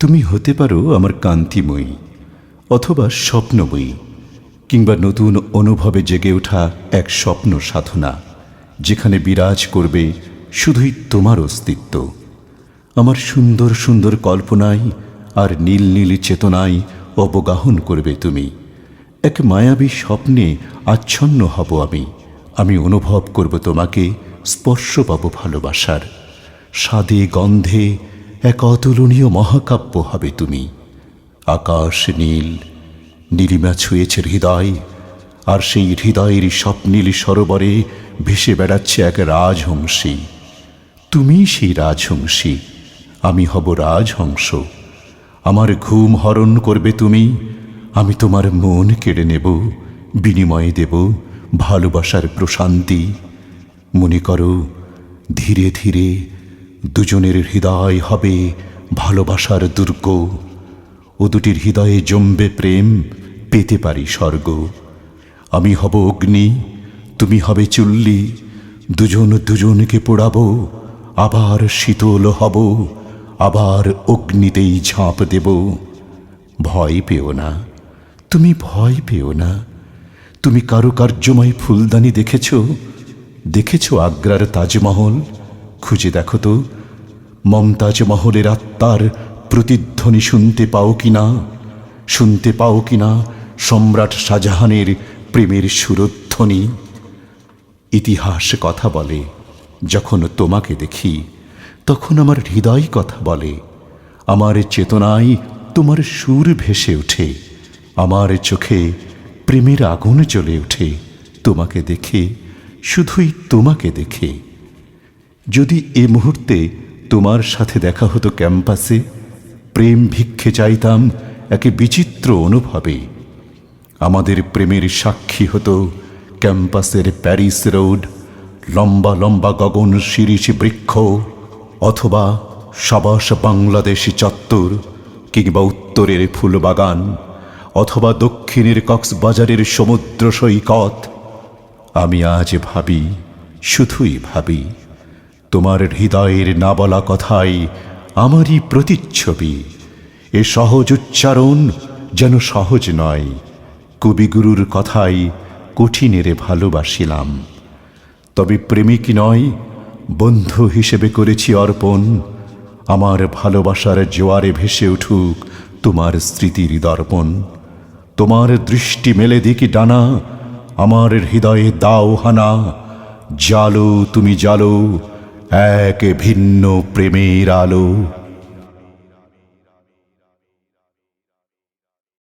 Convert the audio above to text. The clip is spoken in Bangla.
তুমি হতে পারো আমার কান্তিময়ী অথবা স্বপ্নময়ী, কিংবা নতুন অনুভবে জেগে ওঠা এক স্বপ্ন সাধনা, যেখানে বিরাজ করবে শুধুই তোমার অস্তিত্ব। আমার সুন্দর সুন্দর কল্পনায় আর নীল নীল চেতনায় অবগাহন করবে তুমি। এক মায়াবী স্বপ্নে আচ্ছন্ন হব আমি। আমি অনুভব করব তোমাকে স্পর্শ পাবো ভালোবাসার। স্বাদে, গন্ধে এক অতুলনীয় মহাকাব্য হবে তুমি। আকাশ নীল, নীলিমা ছুঁয়েছে হৃদয়, আর সেই হৃদয়ের স্বপ্নীল সরোবরে ভেসে বেড়াচ্ছে এক রাজহংসী। তুমি সেই রাজহংসী, আমি হব রাজহংস। আমার ঘুম হরণ করবে তুমি, আমি তোমার মন কেড়ে নেব, বিনিময়ে দেব ভালোবাসার প্রশান্তি। মনে করো, ধীরে ধীরে দুজনের হৃদয় হবে ভালোবাসার দুর্গ, ও দুটির হৃদয়ে জমবে প্রেম পেতে পারি স্বর্গ। আমি হব অগ্নি, তুমি হবে চুল্লি, দুজন দুজনকে পোড়াব, আবার শীতল হব, আবার অগ্নিতেই ঝাঁপ দেব। ভয় পেও না, তুমি ভয় পেও না। তুমি কারুকার্যময় ফুলদানি দেখেছ দেখেছ আগ্রার তাজমহল? খুঁজে দেখো তো মমতাজ মহলের আত্মার প্রতিধ্বনি শুনতে পাও কিনা শুনতে পাও কিনা সম্রাট শাহজাহানের প্রেমের সুরধ্বনি? ইতিহাস কথা বলে, যখন তোমাকে দেখি, তখন আমার হৃদয় কথা বলে। আমার চেতনায় তোমার সুর ভেসে ওঠে, আমার চোখে প্রেমের আগুন জ্বলে ওঠে। তোমাকে দেখে, শুধুই তোমাকে দেখে। যদি এ মুহূর্তে তোমার সাথে দেখা হতো ক্যাম্পাসে, প্রেম ভিক্ষে চাইতাম একে বিচিত্র অনুভবে। আমাদের প্রেমের সাক্ষী হতো ক্যাম্পাসের প্যারিস রোড, লম্বা লম্বা গগন শিরিষ বৃক্ষ, অথবা সাবাস বাংলাদেশি চত্বর, কিংবা উত্তরের ফুলবাগান, অথবা দক্ষিণের কক্সবাজারের সমুদ্র সৈকত। আমি আজ ভাবি, শুধুই ভাবি। তোমার হৃদয়ের না বলা কথাই আমারই প্রতিচ্ছবি। এ সহজ উচ্চারণ যেন সহজ নয়। কবিগুরুর কথাই কঠিনেরে ভালোবাসিলাম। তবে প্রেমিক নয়, বন্ধু হিসেবে করেছি অর্পণ। আমার ভালোবাসার জোয়ারে ভেসে উঠুক তোমার স্মৃতির দর্পণ। তোমার দৃষ্টি মেলে দিকি ডানা, আমার হৃদয়ে দাও হানা। জালো তুমি জালো এক ভিন্ন প্রেমের আলো